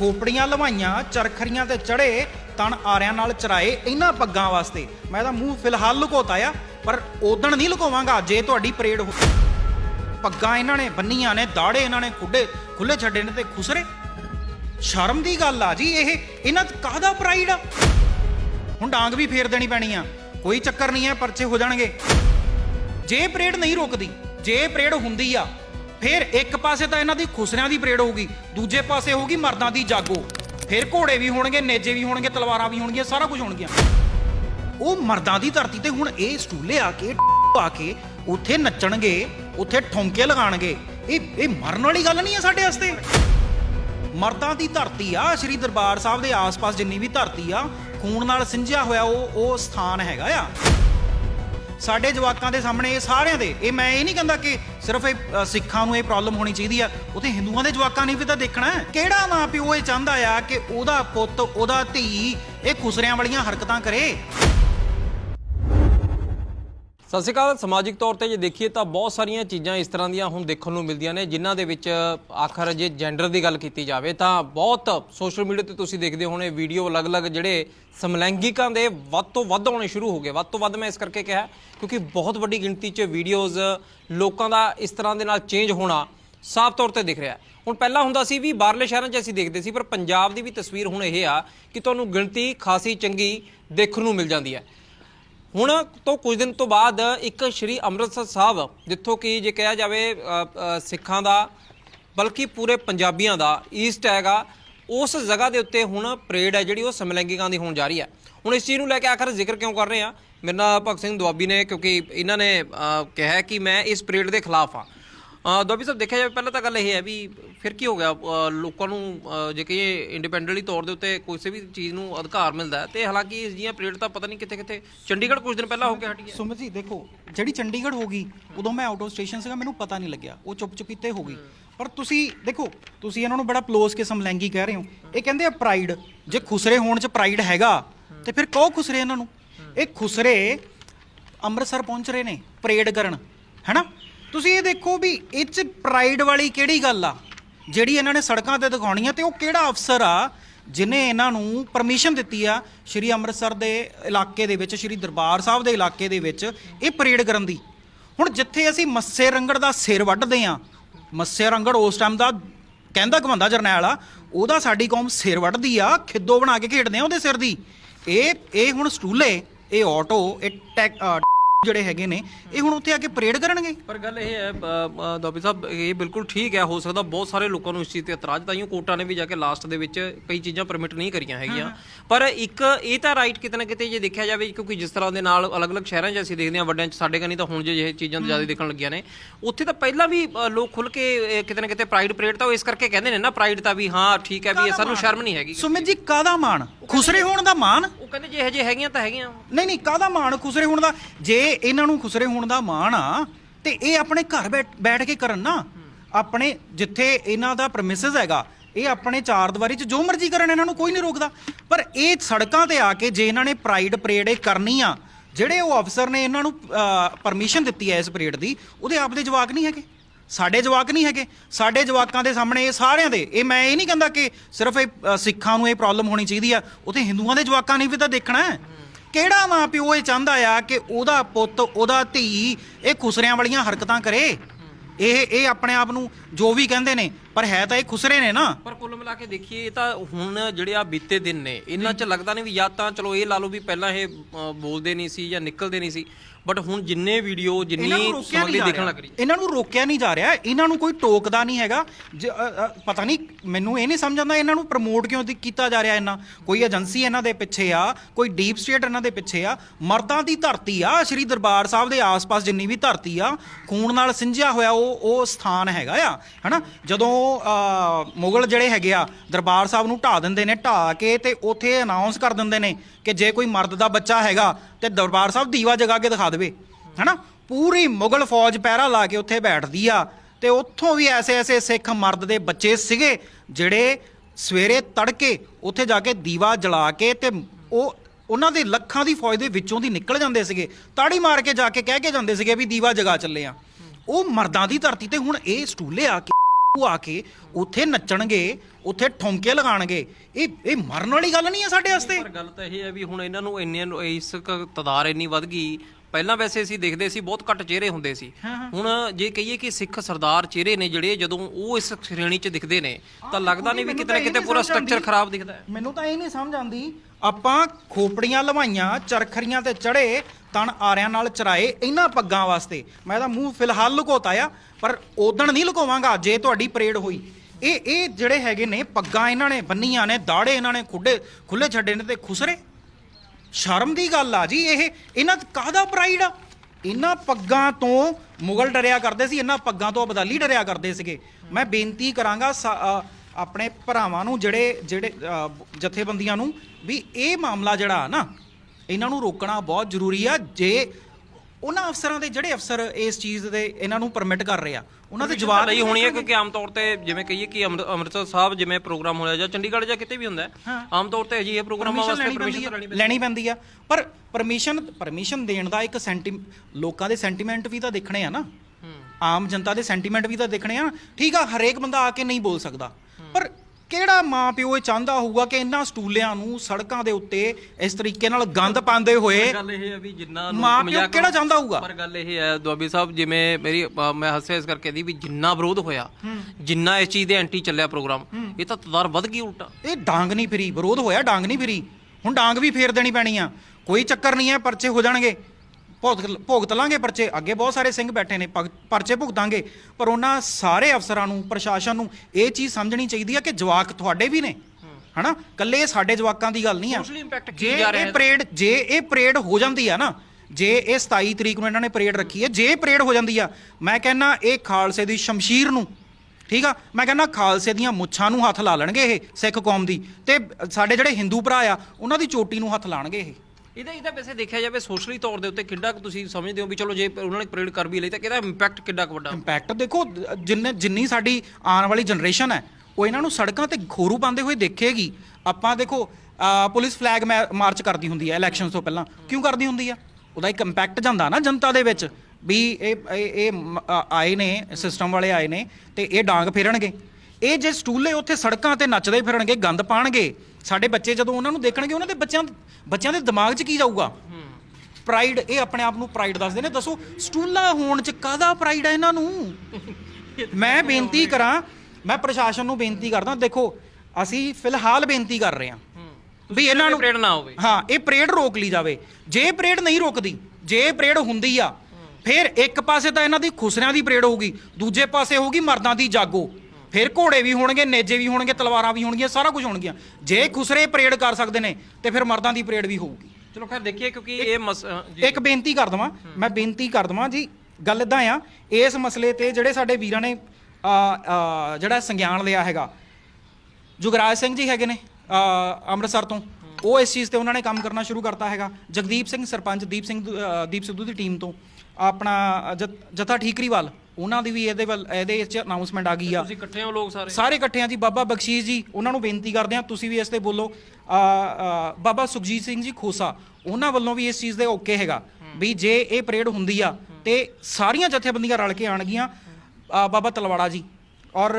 ਖੋਪੜੀਆਂ ਲਵਾਈਆਂ, ਚਰਖਰੀਆਂ ਤੇ ਚੜੇ, ਤਣ ਆਰਿਆਂ ਨਾਲ ਚਰਾਏ ਇਹਨਾਂ ਪੱਗਾਂ ਵਾਸਤੇ। ਮੈਂ ਤਾਂ ਮੂੰਹ ਫਿਲਹਾਲ ਲੁਕੋਤਾ ਆ, ਪਰ ਉਦਣ ਨਹੀਂ ਲੁਕੋਵਾਂਗਾ, ਜੇ ਤੁਹਾਡੀ ਪਰੇਡ ਹੋ ਪੱਗਾਂ ਇਹਨਾਂ ਨੇ ਬੰਨੀਆਂ ਨੇ, ਦਾੜੇ ਇਹਨਾਂ ਨੇ ਖੁੱਡੇ ਖੁੱਲੇ ਛੱਡੇ ਨੇ ਤੇ ਖੁਸਰੇ। ਸ਼ਰਮ ਦੀ ਗੱਲ ਆ ਜੀ, ਇਹ ਇਹਨਾਂ ਚ ਕਾਹਦਾ ਪ੍ਰਾਈਡ ਆ? ਹੁਣ ਡਾਂਗ ਵੀ ਫੇਰ ਦੇਣੀ ਪੈਣੀ ਆ। ਕੋਈ ਚੱਕਰ ਨਹੀਂ ਹੈ, ਪਰਚੇ ਹੋ ਜਾਣਗੇ। ਜੇ ਪਰੇਡ ਨਹੀਂ ਰੁਕਦੀ, ਜੇ ਪਰੇਡ ਹੁੰਦੀ ਆ ਫਿਰ ਇੱਕ ਪਾਸੇ ਤਾਂ ਇਹਨਾਂ ਦੀ ਖੁਸਰਿਆਂ ਦੀ ਪਰੇਡ ਹੋਊਗੀ, ਦੂਜੇ ਪਾਸੇ ਹੋਊਗੀ ਮਰਦਾਂ ਦੀ ਜਾਗੋ। ਫਿਰ ਘੋੜੇ ਵੀ ਹੋਣਗੇ, ਨੇਜੇ ਵੀ ਹੋਣਗੇ, ਤਲਵਾਰਾਂ ਵੀ ਹੋਣਗੀਆਂ, ਸਾਰਾ ਕੁਝ ਹੋਣਗੀਆਂ। ਉਹ ਮਰਦਾਂ ਦੀ ਧਰਤੀ ਤੇ ਹੁਣ ਇਹ ਸਟੂਲੇ ਆ ਕੇ ਆ ਕੇ ਉੱਥੇ ਨੱਚਣਗੇ, ਉੱਥੇ ਠੌਂਕੇ ਲਗਾਣਗੇ। ਇਹ ਇਹ ਮਰਨ ਵਾਲੀ ਗੱਲ ਨਹੀਂ ਹੈ ਸਾਡੇ ਵਾਸਤੇ? ਮਰਦਾਂ ਦੀ ਧਰਤੀ ਆ, ਸ੍ਰੀ ਦਰਬਾਰ ਸਾਹਿਬ ਦੇ ਆਸ-ਪਾਸ ਜਿੰਨੀ ਵੀ ਧਰਤੀ ਆ, ਖੂਨ ਨਾਲ ਸਿੰਜਿਆ ਹੋਇਆ ਉਹ ਉਹ ਸਥਾਨ ਹੈਗਾ ਆ। ਸਾਡੇ ਜਵਾਕਾਂ ਦੇ ਸਾਹਮਣੇ, ਇਹ ਸਾਰਿਆਂ ਦੇ। ਇਹ ਮੈਂ ਇਹ ਨਹੀਂ ਕਹਿੰਦਾ ਕਿ ਸਿਰਫ ਇਹ ਸਿੱਖਾਂ ਨੂੰ ਇਹ ਪ੍ਰੋਬਲਮ ਹੋਣੀ ਚਾਹੀਦੀ ਆ। ਉਥੇ ਹਿੰਦੂਆਂ ਦੇ ਜਵਾਕਾਂ ਨੇ ਵੀ ਤਾਂ ਦੇਖਣਾ ਹੈ। ਕਿਹੜਾ ਮਾਂ ਪਿਓ ਇਹ ਚਾਹੁੰਦਾ ਆ ਕਿ ਉਹਦਾ ਪੁੱਤ, ਉਹਦਾ ਧੀ ਇਹ ਖੁਸਰਿਆਂ ਵਾਲੀਆਂ ਹਰਕਤਾਂ ਕਰੇ? ਸਤਿ ਸ਼੍ਰੀ ਅਕਾਲ। ਸਮਾਜਿਕ ਤੌਰ ਤੇ ਜੇ ਦੇਖੀਏ ਤਾਂ ਬਹੁਤ ਸਾਰੀਆਂ ਚੀਜ਼ਾਂ ਇਸ ਤਰ੍ਹਾਂ ਦੀਆਂ ਹੁਣ ਦੇਖਣ ਨੂੰ ਮਿਲਦੀਆਂ ਨੇ, ਜਿਨ੍ਹਾਂ ਦੇ ਵਿੱਚ ਆਖਰ ਜੇ ਜੈਂਡਰ ਦੀ ਗੱਲ ਕੀਤੀ ਜਾਵੇ ਤਾਂ ਬਹੁਤ ਸੋਸ਼ਲ ਮੀਡੀਆ ਤੇ ਤੁਸੀਂ ਦੇਖਦੇ ਹੋਣੇ ਵੀਡੀਓ ਅਲੱਗ-ਅਲੱਗ ਜਿਹੜੇ ਸਮਲੈਂਗਿਕਾਂ ਦੇ ਵੱਧ ਤੋਂ ਵੱਧ ਆਉਣੇ ਸ਼ੁਰੂ ਹੋ ਗਏ। ਵੱਧ ਤੋਂ ਵੱਧ ਮੈਂ ਇਸ ਕਰਕੇ ਕਿਹਾ, ਕਿਉਂਕਿ ਬਹੁਤ ਵੱਡੀ ਗਿਣਤੀ 'ਚ ਵੀਡੀਓਜ਼ ਲੋਕਾਂ ਦਾ ਇਸ ਤਰ੍ਹਾਂ ਦੇ ਨਾਲ ਚੇਂਜ ਹੋਣਾ ਸਾਫ਼ ਤੌਰ ਤੇ ਦਿਖ ਰਿਹਾ। ਹੁਣ ਪਹਿਲਾਂ ਹੁੰਦਾ ਸੀ ਵੀ ਬਾਹਰਲੇ ਸ਼ਹਿਰਾਂ 'ਚ ਅਸੀਂ ਦੇਖਦੇ ਸੀ, ਪਰ ਪੰਜਾਬ ਦੀ ਵੀ ਤਸਵੀਰ ਹੁਣ ਇਹ ਆ ਕਿ ਤੁਹਾਨੂੰ ਗਿਣਤੀ ਖਾਸੀ ਚੰਗੀ ਦੇਖਣ ਨੂੰ ਮਿਲ ਜਾਂਦੀ ਹੈ। ਹੁਣ ਤੋਂ ਕੁਝ ਦਿਨ ਤੋਂ ਬਾਅਦ ਇੱਕ ਸ਼੍ਰੀ ਅੰਮ੍ਰਿਤਸਰ ਸਾਹਿਬ, ਜਿੱਥੋਂ ਕਿ ਜੇ ਕਿਹਾ ਜਾਵੇ ਸਿੱਖਾਂ ਦਾ, ਬਲਕਿ ਪੂਰੇ ਪੰਜਾਬੀਆਂ ਦਾ ਈਸਟ ਹੈਗਾ ਉਸ ਜਗ੍ਹਾ ਦੇ ਉੱਤੇ ਹੁਣ ਪਰੇਡ ਹੈ ਜਿਹੜੀ ਉਹ ਸਮਲੈਂਗਿਕਾਂ ਦੀ ਹੋਣ ਜਾ ਰਹੀ ਹੈ। ਹੁਣ ਇਸ ਚੀਜ਼ ਨੂੰ ਲੈ ਕੇ ਆਖਰ ਜ਼ਿਕਰ ਕਿਉਂ ਕਰ ਰਹੇ ਆ ਮੇਰੇ ਨਾਲ ਭਗਤ ਸਿੰਘ ਦੁਆਬੀ ਨੇ, ਕਿਉਂਕਿ ਇਹਨਾਂ ਨੇ ਕਿਹਾ ਕਿ ਮੈਂ ਇਸ ਪਰੇਡ ਦੇ ਖਿਲਾਫ ਆ ਅ, ਦੁਆਬੀ ਸਾਹਿਬ ਦੇਖਿਆ ਜਾਵੇ ਪਹਿਲਾਂ ਤਾਂ ਗੱਲ ਇਹ ਹੈ ਵੀ ਫਿਰ ਕੀ ਹੋ ਗਿਆ? ਅ, ਲੋਕਾਂ ਨੂੰ ਅ, ਜੇ ਕਹੀਏ ਇੰਡੀਪੈਂਡੈਂਟਲੀ ਤੌਰ ਦੇ ਉੱਤੇ ਕਿਸੇ ਵੀ ਚੀਜ਼ ਨੂੰ ਅਧਿਕਾਰ ਮਿਲਦਾ ਹੈ ਤੇ ਹਾਲਾਂਕਿ ਇਸ ਦੀਆਂ ਪਰੇਡ ਤਾਂ ਪਤਾ ਨਹੀਂ ਕਿੱਥੇ ਕਿੱਥੇ ਚੰਡੀਗੜ੍ਹ ਕੁਝ ਦਿਨ ਪਹਿਲਾਂ ਹੋ ਕੇ ਹਟੀ ਹੈ ਸੁਮਿਤ ਜੀ ਦੇਖੋ ਜਿਹੜੀ ਚੰਡੀਗੜ੍ਹ ਹੋ ਗਈ ਉਦੋਂ ਮੈਂ ਆਊਟ ਆਫ ਸਟੇਸ਼ਨ ਸੀਗਾ ਮੈਨੂੰ ਪਤਾ ਨਹੀਂ ਲੱਗਿਆ ਉਹ ਚੁੱਪ ਚੁਪੀਤੇ ਹੋ ਗਈ। ਪਰ ਤੁਸੀਂ ਦੇਖੋ ਤੁਸੀਂ ਇਹਨਾਂ ਨੂੰ ਬੜਾ ਪਲੋਸ ਕੇ ਸਮਲੈਂਗੀ ਕਹਿ ਰਹੇ ਹੋ। ਇਹ ਕਹਿੰਦੇ ਆ ਪ੍ਰਾਈਡ ਜੇ ਖੁਸਰੇ ਹੋਣ ਚ ਪ੍ਰਾਈਡ ਹੈਗਾ ਤੇ ਫਿਰ ਕਹੋ ਖੁਸਰੇ ਇਹਨਾਂ ਨੂੰ। ਇਹ ਖੁਸਰੇ ਅੰਮ੍ਰਿਤਸਰ ਪਹੁੰਚ ਰਹੇ ਨੇ ਪਰੇਡ ਕਰਨ ਹੈਨਾ? ਤੁਸੀਂ ਇਹ ਦੇਖੋ ਵੀ ਇਹ ਚ ਪ੍ਰਾਈਡ ਵਾਲੀ ਕਿਹੜੀ ਗੱਲ ਆ? ਜਿਹੜੀ ਇਹਨਾਂ ਨੇ ਸੜਕਾਂ ਤੇ ਦਿਖਾਉਣੀ ਆ ਤੇ ਉਹ ਕਿਹੜਾ ਅਫਸਰ ਆ ਜਿਨੇ ਇਹਨਾਂ ਨੂੰ ਪਰਮਿਸ਼ਨ ਦਿੱਤੀ ਆ ਸ਼੍ਰੀ ਅੰਮ੍ਰਿਤਸਰ ਦੇ ਇਲਾਕੇ ਦੇ ਵਿੱਚ, ਸ਼੍ਰੀ ਦਰਬਾਰ ਸਾਹਿਬ ਦੇ ਇਲਾਕੇ ਦੇ ਵਿੱਚ ਇਹ ਪਰੇਡ ਕਰਨ ਦੀ। ਹੁਣ ਜਿੱਥੇ ਅਸੀਂ ਮੱਸੇ ਰੰਗੜ ਦਾ ਸਿਰ ਵੱਢਦੇ ਆ, ਮੱਸੇ ਰੰਗੜ ਉਸ ਟਾਈਮ ਦਾ ਕਹਿੰਦਾ ਘਵੰਦਾ ਜਰਨੈਲ ਆ, ਉਹਦਾ ਸਾਡੀ ਕੌਮ ਸਿਰ ਵੱਢਦੀ ਆ, ਖਿੱਦੋ ਬਣਾ ਕੇ ਖੇਡਦੇ ਆ ਉਹਦੇ ਸਿਰ ਦੀ। ਇਹ ਇਹ ਹੁਣ ਸਟੂਲੇ, ਇਹ ਆਟੋ ਇਹ ਟੈਕ ਜਿਹੜੇ ਹੈਗੇ ਨੇ ਇਹ ਹੁਣ ਉੱਥੇ ਆ ਕੇ ਪਰੇਡ ਕਰਨਗੇ? ਪਰ ਗੱਲ ਇਹ ਹੈ ਦੋਬੀ ਸਾਹਿਬ ਇਹ ਬਿਲਕੁਲ ਠੀਕ ਹੈ ਹੋ ਸਕਦਾ ਬਹੁਤ ਸਾਰੇ ਲੋਕਾਂ ਨੂੰ ਇਸ ਚੀਜ਼ ਤੇ ਇਤਰਾਜ਼ ਤਾਂ ਹੀ ਕੋਰਟਾਂ ਨੇ ਵੀ ਜਾ ਕੇ ਲਾਸਟ ਦੇ ਵਿੱਚ ਕਈ ਚੀਜ਼ਾਂ ਪਰਮਿਟ ਨਹੀਂ ਕਰੀਆਂ ਹੈਗੀਆਂ। ਪਰ ਇੱਕ ਇਹ ਤਾਂ ਰਾਈਟ ਕਿਤੇ ਨਾ ਕਿਤੇ ਜੇ ਦੇਖਿਆ ਜਾਵੇ ਕਿਉਂਕਿ ਜਿਸ ਤਰ੍ਹਾਂ ਦੇ ਨਾਲ ਅਲੱਗ-ਅਲੱਗ ਸ਼ਹਿਰਾਂ 'ਚ ਅਸੀਂ ਦੇਖਦੇ ਹਾਂ ਵੱਡਿਆਂ 'ਚ ਸਾਡੇ ਕਨੀ ਤਾਂ ਹੁਣ ਜੇ ਇਹ ਚੀਜ਼ਾਂ ਜ਼ਿਆਦਾ ਦੇਖਣ ਲੱਗੀਆਂ ਨੇ। ਉੱਥੇ ਤਾਂ ਪਹਿਲਾਂ ਵੀ ਲੋਕ ਖੁੱਲ ਕੇ ਕਿਤੇ ਨਾ ਕਿਤੇ ਪ੍ਰਾਈਡ ਪਰੇਡ ਤਾਂ ਉਹ ਇਸ ਕਰਕੇ ਕਹਿੰਦੇ ਨੇ ਨਾ ਪ੍ਰਾਈਡ ਤਾਂ ਵੀ ਹਾਂ ਠੀਕ ਹੈ ਵੀ ਇਹ ਸਾਨੂੰ ਸ਼ਰਮ ਨਹੀਂ ਹੈਗੀ ਸੁਮਿਤ ਜੀ ਕਾਦਾ ਮਾਣ? ਖੁਸਰੇ ਹੋਣ ਦਾ ਮਾਣ? ਉਹ ਕਹਿੰਦੇ ਜੇ ਇਹ ਜੇ ਹੈਗੀਆਂ ਤਾਂ ਹੈਗੀਆਂ। ਨਹੀਂ ਨਹੀਂ ਕਾਦਾ ਮਾਣ? ਖੁਸਰੇ ਹੋਣ ਦਾ ਜੇ ਇਹਨਾਂ ਨੂੰ ਖੁਸਰੇ ਹੋਣ ਦਾ ਮਾਣ ਆ ਤੇ ਇਹ ਆਪਣੇ ਘਰ ਬੈਠ- ਬੈਠ ਕੇ ਕਰਨ ਨਾ। ਆਪਣੇ ਜਿੱਥੇ ਇਹਨਾਂ ਦਾ ਪ੍ਰੈਮਿਸਿਸ ਹੈਗਾ ਇਹ ਆਪਣੇ ਚਾਰ ਦੀਵਾਰੀ 'ਚ ਜੋ ਮਰਜ਼ੀ ਕਰਨ ਇਹਨਾਂ ਨੂੰ ਕੋਈ ਨਹੀਂ ਰੋਕਦਾ। ਪਰ ਇਹ ਸੜਕਾਂ ਤੇ ਆ ਕੇ ਜੇ ਇਹਨਾਂ ਨੇ ਪ੍ਰਾਈਡ ਪਰੇਡ ਇਹ ਕਰਨੀ ਆ ਜਿਹੜੇ ਉਹ ਅਫਸਰ ਨੇ ਇਹਨਾਂ ਨੂੰ ਪਰਮਿਸ਼ਨ ਦਿੱਤੀ ਹੈ ਇਸ ਪਰੇਡ ਦੀ ਉਹਦੇ ਆਪ ਦੇ ਜਵਾਕ ਨਹੀਂ ਹੈਗੇ। ਸਾਡੇ ਜਵਾਕ ਨਹੀਂ ਹੈਗੇ। ਸਾਡੇ ਜਵਾਕਾਂ ਦੇ ਸਾਹਮਣੇ ਇਹ ਸਾਰਿਆਂ ਦੇ ਇਹ ਮੈਂ ਇਹ ਨਹੀਂ ਕਹਿੰਦਾ ਕਿ ਸਿਰਫ ਇਹ ਅ, ਸਿੱਖਾਂ ਨੂੰ ਇਹ ਪ੍ਰੋਬਲਮ ਹੋਣੀ ਚਾਹੀਦੀ ਆ। ਉਥੇ ਹਿੰਦੂਆਂ ਦੇ ਜਵਾਕਾਂ ਨੇ ਵੀ ਤਾਂ ਦੇਖਣਾ ਹੈ। ਕਿਹੜਾ ਮਾਂ ਪਿਓ ਇਹ ਚਾਹੁੰਦਾ ਆ ਕਿ ਉਹਦਾ ਪੁੱਤ, ਉਹਦਾ ਧੀ ਇਹ ਖੁਸਰਿਆਂ ਵਾਲੀਆਂ ਹਰਕਤਾਂ ਕਰੇ? ਇਹ ਇਹ ਆਪਣੇ ਆਪ ਨੂੰ ਜੋ ਵੀ ਕਹਿੰਦੇ ਨੇ ਪਰ ਹੈ ਤਾਂ ਇਹ ਖੁਸਰੇ ਨੇ ਨਾ। ਪਰ ਕੁੱਲ ਮਿਲਾ ਕੇ ਦੇਖੀਏ ਇਹ ਤਾਂ ਹੁਣ ਜਿਹੜੇ ਆ ਬੀਤੇ ਦਿਨ ਨੇ ਇਹਨਾਂ 'ਚ ਲੱਗਦਾ ਨਹੀਂ ਵੀ ਜਾਂ ਤਾਂ ਚਲੋ ਇਹ ਲਾ ਲਓ ਵੀ ਪਹਿਲਾਂ ਇਹ ਅ, ਬੋਲਦੇ ਨਹੀਂ ਸੀ ਜਾਂ ਨਿਕਲਦੇ ਨਹੀਂ ਸੀ ਬਟ ਹੁਣ ਜਿੰਨੇ ਵੀਡੀਓ ਜਿੰਨੀ ਇਹਨਾਂ ਨੂੰ ਰੋਕਿਆ ਸਮਗਰੀ ਨਹੀਂ ਜਾ ਦੇਖਣ ਰਿਹਾ। ਲੱਗ ਰਹੀ ਇਹਨਾਂ ਨੂੰ ਰੋਕਿਆ ਨਹੀਂ ਜਾ ਰਿਹਾ। ਇਹਨਾਂ ਨੂੰ ਕੋਈ ਟੋਕਦਾ ਨਹੀਂ ਹੈਗਾ। ਜ- ਅ, ਅ, ਪਤਾ ਨਹੀਂ ਮੈਨੂੰ ਇਹ ਨਹੀਂ ਸਮਝ ਆਉਂਦਾ ਇਹਨਾਂ ਨੂੰ ਪ੍ਰਮੋਟ ਕਿਉਂ ਦੀ- ਕੀਤਾ ਜਾ ਰਿਹਾ ਇਹਨਾਂ ਕੋਈ ਏਜੰਸੀ ਇਹਨਾਂ ਦੇ ਪਿੱਛੇ ਆ ਕੋਈ ਡੀਪ ਸਟੇਟ ਇਹਨਾਂ ਦੇ ਪਿੱਛੇ ਆ। ਮਰਦਾਂ ਦੀ ਧਰਤੀ ਆ ਸ਼੍ਰੀ ਦਰਬਾਰ ਸਾਹਿਬ ਦੇ ਆਸ-ਪਾਸ ਜਿੰਨੀ ਵੀ ਧਰਤੀ ਆ ਖੂਨ ਨਾਲ ਸਿੰਜਿਆ ਹੋਇਆ ਉਹ ਉਹ ਸਥਾਨ ਹੈਗਾ ਆ। ਹਨਾ? ਜਦੋਂ ਮੁਗਲ ਜਿਹੜੇ ਹੈਗੇ ਆ, ਦਰਬਾਰ ਸਾਹਿਬ ਨੂੰ ਢਾ ਦਿੰਦੇ ਨੇ ਢਾ ਕੇ ਤੇ ਉੱਥੇ ਅਨਾਉਂਸ ਕਰ ਦਿੰਦੇ ਨੇ ਕਿ ਜੇ ਕੋਈ ਮਰਦ ਦਾ ਬੱਚਾ ਹੈਗਾ ਤੇ ਦਰਬਾਰ ਸਾਹਿਬ ਦੀਵਾ ਜਗਾ ਕੇ ਦਿਖਾ ਦੇਵੇ, ਹਨਾ? ਪੂਰੀ ਮੁਗਲ ਫੌਜ ਪਹਿਰਾ ਲਾ ਕੇ ਉੱਥੇ ਬੈਠਦੀ ਆ ਤੇ ਉੱਥੋਂ ਵੀ ਐਸੇ ਐਸੇ ਸਿੱਖ ਮਰਦ ਦੇ ਬੱਚੇ ਸੀਗੇ ਜਿਹੜੇ ਸਵੇਰੇ ਤੜਕੇ ਉੱਥੇ ਜਾ ਕੇ ਦੀਵਾ ਜਲਾ ਕੇ ਤੇ ਉਹ, ਉਹਨਾਂ ਦੇ ਲੱਖਾਂ ਦੀ ਫੌਜ ਦੇ ਵਿੱਚੋਂ ਦੀ ਨਿਕਲ ਜਾਂਦੇ ਸੀਗੇ, ਤਾੜੀ ਮਾਰ ਕੇ ਜਾ ਕੇ ਕਹਿ ਕੇ ਜਾਂਦੇ ਸੀਗੇ ਵੀ ਦੀਵਾ ਜਗਾ ਚੱਲੇ ਆ। ਉਹ ਮਰਦਾਂ ਦੀ ਧਰਤੀ ਤੇ ਹੁਣ ਇਹ ਸਟੂਲੇ ਆ ਕੇ ਉਹ ਆ ਕੇ ਉੱਥੇ ਨੱਚਣਗੇ ਉੱਥੇ ਠੌਂਕੇ ਲਗਾਣਗੇ ਇਹ ਇਹ ਮਰਨ ਵਾਲੀ ਗੱਲ ਨਹੀਂ ਹੈ ਸਾਡੇ ਵਾਸਤੇ? ਪਰ ਗੱਲ ਤਾਂ ਇਹ ਹੈ ਵੀ ਹੁਣ ਇਹਨਾਂ ਨੂੰ ਇੰਨੇ ਨੂੰ ਇਸ ਕ- ਤਦਾਰ ਇੰਨੀ ਵੱਧ ਗਈ। ਪਹਿਲਾਂ ਵੈਸੇ ਅਸੀਂ ਦੇਖਦੇ ਸੀ ਬਹੁਤ ਘੱਟ ਚਿਹਰੇ ਹੁੰਦੇ ਸੀ। ਹੁਣ ਜੇ ਕਹੀਏ ਕਿ ਸਿੱਖ ਸਰਦਾਰ ਚਿਹਰੇ ਨੇ ਜਿਹੜੇ ਜਦੋਂ ਉਹ ਇਸ ਸ਼੍ਰੇਣੀ 'ਚ ਦਿਖਦੇ ਨੇ ਤਾਂ ਲੱਗਦਾ ਨਹੀਂ ਵੀ ਕਿਤੇ ਨਾ ਕਿਤੇ ਪੂਰਾ ਸਟਰਕਚਰ ਖਰਾਬ ਦਿਖਦਾ ਹੈ। ਮੈਨੂੰ ਤਾਂ ਇਹ ਨਹੀਂ ਸਮਝ ਆਉਂਦੀ ਆਪਾਂ ਖੋਪੜੀਆਂ ਲਵਾਈਆਂ, ਚਰਖਰੀਆਂ ਤੇ ਚੜੇ, ਤਣ ਆਰਿਆਂ ਨਾਲ ਚਰਾਏ ਇਹਨਾਂ ਪੱਗਾਂ ਵਾਸਤੇ। ਮੈਂ ਤਾਂ ਮੂੰਹ ਫਿਲਹਾਲ ਲੁਕੋਤਾ ਆ, ਪਰ ਉਦਣ ਨਹੀਂ ਲੁਕੋਵਾਂਗਾ, ਜੇ ਤੁਹਾਡੀ ਪਰੇਡ ਹੋਈ। ਇਹ ਇਹ ਜਿਹੜੇ ਹੈਗੇ ਨੇ ਪੱਗਾਂ ਇਹਨਾਂ ਨੇ ਬੰਨੀਆਂ ਨੇ, ਦਾੜੇ ਇਹਨਾਂ ਨੇ ਖੁੱਡੇ ਖੁੱਲੇ ਛੱਡੇ ਨੇ ਤੇ ਖੁਸਰੇ। ਸ਼ਰਮ ਦੀ ਗੱਲ ਆ ਜੀ ਇਹ, ਇਹਨਾਂ ਕਾਹਦਾ ਪ੍ਰਾਈਡ ਆ? ਇਹਨਾਂ ਪੱਗਾਂ ਤੋਂ ਮੁਗਲ ਡਰਿਆ ਕਰਦੇ ਸੀ, ਇਹਨਾਂ ਪੱਗਾਂ ਤੋਂ ਅਬਦਾਲੀ ਡਰਿਆ ਕਰਦੇ ਸੀਗੇ। ਮੈਂ ਬੇਨਤੀ ਕਰਾਂਗਾ ਸਾ- ਆਪਣੇ ਭਰਾਵਾਂ ਨੂੰ ਜਿਹੜੇ ਜਿਹੜੇ ਜਥੇਬੰਦੀਆਂ ਨੂੰ ਵੀ ਇਹ ਮਾਮਲਾ ਜਿਹੜਾ ਨਾ ਇਹਨਾਂ ਨੂੰ ਰੋਕਣਾ ਬਹੁਤ ਜ਼ਰੂਰੀ ਆ। ਜੇ ਉਹਨਾਂ ਅਫਸਰਾਂ ਦੇ ਜਿਹੜੇ ਅਫਸਰ ਇਸ ਚੀਜ਼ ਦੇ ਇਹਨਾਂ ਨੂੰ ਪਰਮਿਟ ਕਰ ਰਹੇ ਆ ਉਹਨਾਂ ਦੇ ਜਵਾਬ ਲਈ ਹੋਣੀ ਹੈ ਕਿਉਂਕਿ ਆਮ ਤੌਰ ਤੇ ਜਿਵੇਂ ਕਹੀਏ ਕਿ ਅੰਮ੍ਰਿ- ਅੰਮ੍ਰਿਤਸਰ ਸਾਹਿਬ ਜਿਵੇਂ ਪ੍ਰੋਗਰਾਮ ਹੋਇਆ ਜਾਂ ਚੰਡੀਗੜ੍ਹ ਜਾਂ ਕਿਤੇ ਵੀ ਹੁੰਦਾ ਆਮ ਤੌਰ ਤੇ ਅਜਿਹੇ ਪ੍ਰੋਗਰਾਮਾਂ ਵਾਸਤੇ ਲੈਣੀ ਪੈਂਦੀ ਪਰਮਿਸ਼ਨ ਲੈਣੀ ਪੈਂਦੀ ਆ। ਪਰ ਪਰਮਿਸ਼ਨ ਪਰਮਿਸ਼ਨ ਦੇਣ ਦਾ ਇੱਕ ਸੈਂਟੀ ਲੋਕਾਂ ਦੇ ਸੈਂਟੀਮੈਂਟ ਵੀ ਤਾਂ ਦੇਖਣੇ ਆ ਨਾ। ਆਮ ਜਨਤਾ ਦੇ ਸੈਂਟੀਮੈਂਟ ਵੀ ਤਾਂ ਦੇਖਣੇ ਆ। ਠੀਕ ਆ ਹਰੇਕ ਬੰਦਾ ਆ ਕੇ ਨਹੀਂ ਬੋਲ ਸਕਦਾ। ਪਰ ਕਿਹੜਾ ਮਾਂ ਪਿਓ ਇਹ ਚਾਹੁੰਦਾ ਹੋਊਗਾ ਕਿ ਇਹਨਾਂ ਸਟੂਲਿਆਂ ਨੂੰ ਸੜਕਾਂ ਦੇ ਉੱਤੇ ਇਸ ਤਰੀਕੇ ਨਾਲ ਗੰਦ ਪਾਉਂਦੇ ਹੋਏ ਗੱਲ ਇਹ ਹੈ ਵੀ ਜਿੰਨਾ ਮਾਂ ਪਿਓ ਮਜ਼ਾਕ- ਕਿਹੜਾ ਚਾਹੁੰਦਾ ਹੋਊਗਾ? ਪਰ ਗੱਲ ਇਹ ਹੈ ਦੁਆਬੀ ਸਾਹਿਬ ਜਿਵੇਂ ਮੇਰੀ ਅ, ਮੈਂ ਹੱਸਿਆ ਇਸ ਕਰਕੇ ਦੀ ਵੀ ਜਿੰਨਾ ਵਿਰੋਧ ਹੋਇਆ ਜਿੰਨਾ ਇਸ ਚੀਜ਼ ਦੇ ਐਂਟੀ ਚੱਲਿਆ ਪ੍ਰੋਗਰਾਮ ਇਹ ਤਾਂ ਤਦਾਰ ਵੱਧ ਗਈ ਉਲਟਾ। ਇਹ ਡਾਂਗ ਨਹੀਂ ਫਿਰੀ ਵਿਰੋਧ ਹੋਇਆ ਡਾਂਗ ਨਹੀਂ ਫਿਰੀ। ਹੁਣ ਡਾਂਗ ਵੀ ਫੇਰ ਦੇਣੀ ਪੈਣੀ ਆ। ਕੋਈ ਚੱਕਰ ਨਹੀਂ ਹੈ ਪਰਚੇ ਹੋ ਜਾਣਗੇ। ਭੁਗਤ ਭੁਗਤ ਲਾਂਗੇ ਪਰਚੇ। ਅੱਗੇ ਬਹੁਤ ਸਾਰੇ ਸਿੰਘ ਬੈਠੇ ਨੇ ਪਗ- ਪਰਚੇ ਭੁਗਤਾਂਗੇ। ਪਰ ਉਹਨਾਂ ਸਾਰੇ ਅਫਸਰਾਂ ਨੂੰ ਪ੍ਰਸ਼ਾਸਨ ਨੂੰ ਇਹ ਚੀਜ਼ ਸਮਝਣੀ ਚਾਹੀਦੀ ਹੈ ਕਿ ਜਵਾਕ ਤੁਹਾਡੇ ਵੀ ਨੇ। ਹਨਾ? ਕੱਲੇ ਸਾਡੇ ਜਵਾਕਾਂ ਦੀ ਗੱਲ ਨਹੀਂ ਆ। Socially impact ਕੀ ਜੇ ਜਾ ਰਿਹਾ ਇਹ? ਪਰੇਡ ਜੇ ਇਹ ਪਰੇਡ ਹੋ ਜਾਂਦੀ ਆ ਨਾ ਜੇ ਇਹ 27 ਤਰੀਕ ਨੂੰ ਇਹਨਾਂ ਨੇ ਪਰੇਡ ਰੱਖੀ ਹੈ ਜੇ ਪਰੇਡ ਹੋ ਜਾਂਦੀ ਆ ਮੈਂ ਕਹਿੰਨਾ ਇਹ ਖਾਲਸੇ ਦੀ ਸ਼ਮਸ਼ੀਰ ਨੂੰ ਠੀਕ ਆ? ਮੈਂ ਕਹਿੰਦਾ ਖਾਲਸੇ ਦੀਆਂ ਮੁੱਛਾਂ ਨੂੰ ਹੱਥ ਲਾ ਲੈਣਗੇ ਇਹ ਸਿੱਖ ਕੌਮ ਦੀ। ਤੇ ਸਾਡੇ ਜਿਹੜੇ ਹਿੰਦੂ ਭਰਾ ਆ ਉਹਨਾਂ ਦੀ ਚੋਟੀ ਨੂੰ ਹੱਥ ਲਾਣਗੇ ਇਹ। ਇਹਦਾ ਇਹਦਾ ਵੈਸੇ ਦੇਖਿਆ ਜਾਵੇ ਸੋਸ਼ਲੀ ਤੌਰ ਦੇ ਉੱਤੇ ਕਿੰਨਾ ਕੁ ਤੁਸੀਂ ਸਮਝਦੇ ਹੋ ਵੀ ਚਲੋ ਜੇ ਉਹਨਾਂ ਨੇ ਪਰੇਡ ਕਰ ਵੀ ਲਈ ਤਾਂ ਇਹਦਾ ਇੰਪੈਕਟ ਕਿੰਨਾ ਕੁ ਵੱਡਾ ਇੰਪੈਕਟ ਦੇਖੋ, ਜਿੰਨੇ ਜਿੰਨੀ ਸਾਡੀ ਆਉਣ ਵਾਲੀ ਜਨਰੇਸ਼ਨ ਹੈ, ਉਹ ਇਹਨਾਂ ਨੂੰ ਸੜਕਾਂ ਤੇ ਖੋਰੂ ਪਾਉਂਦੇ ਹੋਏ ਦੇਖੇਗੀ। ਆਪਾਂ ਦੇਖੋ ਪੁਲਿਸ ਫਲੈਗ ਮਾਰਚ ਕਰਦੀ ਹੁੰਦੀ ਹੈ ਇਲੈਕਸ਼ਨ ਤੋਂ ਪਹਿਲਾਂ। ਕਿਉਂ ਕਰਦੀ ਹੁੰਦੀ ਆ ਉਹਦਾ ਇੱਕ ਇੰਪੈਕਟ ਜਾਂਦਾ ਨਾ ਜਨਤਾ ਦੇ ਵਿੱਚ, ਵੀ ਇਹ ਇਹ ਮ- ਆਏ ਨੇ ਸਿਸਟਮ ਵਾਲੇ ਆਏ ਨੇ ਤੇ ਇਹ ਡਾਂਗ ਫੇਰਣਗੇ ਇਹ ਜੇ ਸਟੂਲੇ ਉੱਥੇ ਸੜਕਾਂ ਤੇ ਨੱਚਦੇ ਫਿਰਨਗੇ ਗੰਦ ਪਾਣਗੇ ਸਾਡੇ ਬੱਚੇ ਜਦੋਂ ਉਹਨਾਂ ਨੂੰ ਦੇਖਣਗੇ ਉਹਨਾਂ ਦੇ ਬੱਚਿਆਂ ਬੱਚਿਆਂ ਦੇ ਦਿਮਾਗ 'ਚ ਕੀ ਜਾਊਗਾ? ਪ੍ਰਾਈਡ ਇਹ ਆਪਣੇ ਆਪ ਨੂੰ ਪ੍ਰਾਈਡ ਦੱਸਦੇ ਨੇ। ਦੱਸੋ ਸਟੂਲਾ ਹੋਣ 'ਚ ਕਾਹਦਾ ਪ੍ਰਾਈਡ ਹੈ ਇਹਨਾਂ ਨੂੰ? ਮੈਂ ਬੇਨਤੀ ਕਰਾਂ ਮੈਂ ਪ੍ਰਸ਼ਾਸਨ ਨੂੰ ਬੇਨਤੀ ਕਰਦਾ ਦੇਖੋ ਅਸੀਂ ਫਿਲਹਾਲ ਬੇਨਤੀ ਕਰ ਰਹੇ ਹਾਂ ਵੀ ਇਹਨਾਂ ਨੂੰ ਪਰੇਡ ਨਾ ਹੋਵੇ। ਹਾਂ ਇਹ ਪਰੇਡ ਰੋਕ ਲਈ ਜਾਵੇ। ਜੇ ਪਰੇਡ ਨਹੀਂ ਰੁਕਦੀ ਜੇ ਪਰੇਡ ਹੁੰਦੀ ਆ ਫਿਰ ਇੱਕ ਪਾਸੇ ਤਾਂ ਇਹਨਾਂ ਦੀ ਖੁਸਰਿਆਂ ਦੀ ਪਰੇਡ ਹੋਊਗੀ ਦੂਜੇ ਪਾਸੇ ਹੋਊਗੀ ਮਰਦਾਂ ਦੀ ਜਾਗੋ। ਫਿਰ ਘੋੜੇ ਵੀ ਹੋਣਗੇ ਨੇਜੇ ਵੀ ਹੋਣਗੇ ਤਲਵਾਰਾਂ ਵੀ ਹੋਣਗੀਆਂ ਸਾਰਾ ਕੁਝ ਹੋਣਗੀਆਂ। ਜੇ ਖੁਸਰੇ ਪਰੇਡ ਕਰ ਸਕਦੇ ਨੇ ਤੇ ਫਿਰ ਮਰਦਾਂ ਦੀ ਪਰੇਡ ਵੀ ਹੋਊਗੀ। ਚਲੋ ਖੈਰ ਦੇਖੀਏ ਕਿਉਂਕਿ ਇਹ ਮਸ- ਅ, ਜੀ। ਇੱਕ ਬੇਨਤੀ ਕਰ ਦਵਾਂ ਮੈਂ ਬੇਨਤੀ ਕਰ ਦਵਾਂ ਜੀ ਗੱਲ ਇਦਾਂ ਆ ਇਸ ਮਸਲੇ ਤੇ ਜਿਹੜੇ ਸਾਡੇ ਵੀਰਾਂ ਨੇ ਜਿਹੜਾ ਸੰਗਿਆਨ ਲਿਆ ਹੈਗਾ ਜੁਗਰਾਜ ਸਿੰਘ ਜੀ ਹੈਗੇ ਨੇ ਅ, ਅੰਮ੍ਰਿਤਸਰ ਤੋਂ ਉਹ ਇਸ ਚੀਜ਼ ਤੇ ਉਹਨਾਂ ਨੇ ਕੰਮ ਕਰਨਾ ਸ਼ੁਰੂ ਕਰਤਾ ਹੈਗਾ। ਜਗਦੀਪ ਸਿੰਘ ਸਰਪੰਚ ਦੀਪ ਸਿੰਘ ਦੂ- ਅ, ਦੀਪ ਸਿੱਧੂ ਦੀ ਟੀਮ ਤੋਂ ਆਪਣਾ ਜਥ- ਜਥਾ ਠੀਕਰੀਵਾਲ ਉਹਨਾਂ ਦੀ ਵੀ ਇਹਦੇ ਵੱਲ ਇਹਦੇ ਇਸ ਚ ਅਨਾਉਂਸਮੈਂਟ ਆ ਗਈ ਆ। ਤੁਸੀਂ ਇਕੱਠੇ ਹੋ ਲੋਕ ਸਾਰੇ? ਸਾਰੇ ਇਕੱਠੇ ਆ ਜੀ। ਬਾਬਾ ਬਖਸ਼ੀਸ਼ ਜੀ ਉਹਨਾਂ ਨੂੰ ਬੇਨਤੀ ਕਰਦੇ ਆ ਤੁਸੀਂ ਵੀ ਇਸ ਤੇ ਬੋਲੋ। ਬਾਬਾ ਸੁਖਜੀਤ ਸਿੰਘ ਜੀ ਖੋਸਾ ਉਹਨਾਂ ਵੱਲੋਂ ਵੀ ਇਸ ਚੀਜ਼ ਦੇ ਓਕੇ ਹੈਗਾ। ਵੀ ਜੇ ਇਹ ਪਰੇਡ ਹੁੰਦੀ ਆ ਤੇ ਸਾਰੀਆਂ ਜਥੇਬੰਦੀਆਂ ਰਲ ਕੇ ਆਣਗੀਆਂ। ਬਾਬਾ ਤਲਵਾੜਾ ਜੀ ਔਰ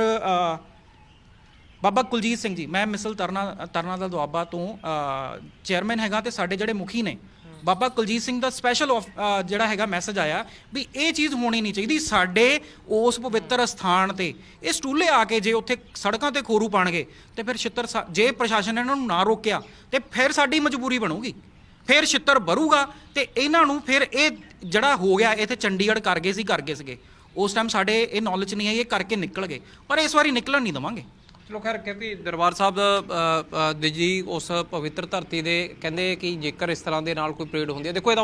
ਬਾਬਾ ਕੁਲਜੀਤ ਸਿੰਘ ਜੀ। ਮੈਂ ਮਿਸਲ ਤਰਨਾ ਤਰਨਾ ਦਾ ਦੁਆਬਾ ਤੋਂ ਚੇਅਰਮੈਨ ਹੈਗਾ ਤੇ ਸਾਡੇ ਜਿਹੜੇ ਮੁਖੀ ਨੇ ਬਾਬਾ ਕੁਲਜੀਤ ਸਿੰਘ ਦਾ ਸਪੈਸ਼ਲ ਜਿਹੜਾ ਹੈਗਾ ਮੈਸੇਜ ਆਇਆ ਵੀ ਇਹ ਚੀਜ਼ ਹੋਣੀ ਨਹੀਂ ਚਾਹੀਦੀ ਸਾਡੇ ਉਸ ਪਵਿੱਤਰ ਸਥਾਨ ਤੇ। ਇਹ ਸਟੂਲੇ ਆ ਕੇ ਜੇ ਉੱਥੇ ਸੜਕਾਂ ਤੇ ਖੋਰੂ ਪਾਣਗੇ, ਤੇ ਫਿਰ ਛਿੱਤਰ ਸਾ- ਜੇ ਪ੍ਰਸ਼ਾਸਨ ਨੇ ਇਹਨਾਂ ਨੂੰ ਨਾ ਰੋਕਿਆ, ਤੇ ਫਿਰ ਸਾਡੀ ਮਜਬੂਰੀ ਬਣੂਗੀ। ਫਿਰ ਛਿੱਤਰ ਭਰੂਗਾ, ਤੇ ਇਹਨਾਂ ਨੂੰ ਫਿਰ ਇਹ ਜਿਹੜਾ ਹੋ ਗਿਆ ਇੱਥੇ ਚੰਡੀਗੜ੍ਹ ਕਰ ਗਏ ਸੀ, ਕਰ ਗਏ ਸੀਗੇ। ਉਸ ਟਾਈਮ ਸਾਡੇ ਇਹ ਨੌਲੇਜ ਨਹੀਂ ਆਈ, ਇਹ ਕਰਕੇ ਨਿਕਲ ਗਏ। ਪਰ ਇਸ ਵਾਰੀ ਨਿਕਲਣ ਨਹੀਂ ਦਵਾਂਗੇ। ਚਲੋ ਖੈਰ, ਕਿਉਂਕਿ ਦਰਬਾਰ ਸਾਹਿਬ ਦਾ ਦੇ ਜੀ ਉਸ ਪਵਿੱਤਰ ਧਰਤੀ ਦੇ ਕਹਿੰਦੇ ਕਿ ਜੇਕਰ ਇਸ ਤਰ੍ਹਾਂ ਦੇ ਨਾਲ ਕੋਈ ਪਰੇਡ ਹੁੰਦੀ ਹੈ। ਦੇਖੋ, ਇਹਦਾ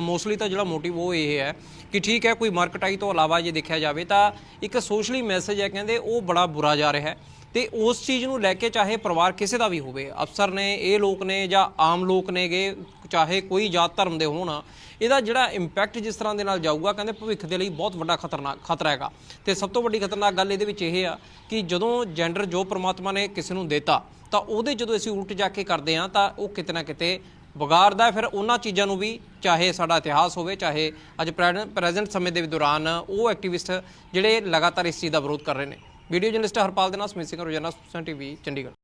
ਮੋਸਟਲੀ ਤਾਂ ਜਿਹੜਾ ਮੋਟਿਵ ਉਹ ਇਹ ਹੈ ਕਿ ਠੀਕ ਹੈ, ਕੋਈ ਮਾਰਕਟਾਈ ਤੋਂ ਇਲਾਵਾ ਜੇ ਦੇਖਿਆ ਜਾਵੇ ਤਾਂ ਇੱਕ ਸੋਸ਼ਲੀ ਮੈਸੇਜ ਹੈ, ਕਹਿੰਦੇ ਉਹ ਬੜਾ ਬੁਰਾ ਜਾ ਰਿਹਾ ਹੈ। ਤੇ ਉਸ ਚੀਜ਼ ਨੂੰ ਲੈ ਕੇ ਚਾਹੇ ਪਰਿਵਾਰ ਕਿਸੇ ਦਾ ਵੀ ਹੋਵੇ, ਅਫਸਰ ਨੇ, ਇਹ ਲੋਕ ਨੇ ਜਾਂ ਆਮ ਲੋਕ ਨੇਗੇ, ਚਾਹੇ ਕੋਈ ਜਾਤ ਧਰਮ ਦੇ ਹੋਣ, ਇਹਦਾ ਜਿਹੜਾ ਇੰਪੈਕਟ ਜਿਸ ਤਰ੍ਹਾਂ ਦੇ ਨਾਲ ਜਾਊਗਾ, ਕਹਿੰਦੇ ਭਵਿੱਖ ਦੇ ਲਈ ਬਹੁਤ ਵੱਡਾ ਖਤਰਨਾਕ, ਖਤਰਾ ਹੈਗਾ। ਤੇ ਸਭ ਤੋਂ ਵੱਡੀ ਖਤਰਨਾਕ ਗੱਲ ਇਹਦੇ ਵਿੱਚ ਇਹ ਆ ਕਿ ਜਦੋਂ ਜੈਂਡਰ ਜੋ ਪ੍ਰਮਾਤਮਾ ਨੇ ਕਿਸੇ ਨੂੰ ਦਿੱਤਾ, ਤਾਂ ਉਹਦੇ ਜਦੋਂ ਅਸੀਂ ਉਲਟ ਜਾ ਕੇ ਕਰਦੇ ਆ ਤਾਂ ਉਹ ਕਿਤੇ ਨਾ ਕਿਤੇ ਵਿਗਾੜਦਾ ਫਿਰ ਉਹਨਾਂ ਚੀਜ਼ਾਂ ਨੂੰ ਵੀ, ਚਾਹੇ ਸਾਡਾ ਇਤਿਹਾਸ ਹੋਵੇ, ਚਾਹੇ ਅੱਜ ਪ੍ਰੈਜ਼ੈਂਟ ਸਮੇਂ ਦੇ ਦੌਰਾਨ ਉਹ ਐਕਟਿਵਿਸਟ ਜਿਹੜੇ ਲਗਾਤਾਰ ਇਸ ਚੀਜ਼ ਦਾ ਵਿਰੋਧ ਕਰ ਰਹੇ ਨੇ। ਵੀਡੀਓ ਜਰਨਲਿਸਟ ਹਰਪਾਲ ਦੇ ਨਾਲ ਸਮਿਤ ਸਿੰਘ ਰੋਜ਼ਾਨਾ ਸੁਪਰਸਨ ਟੀਵੀ ਚੰਡੀਗੜ੍ਹ।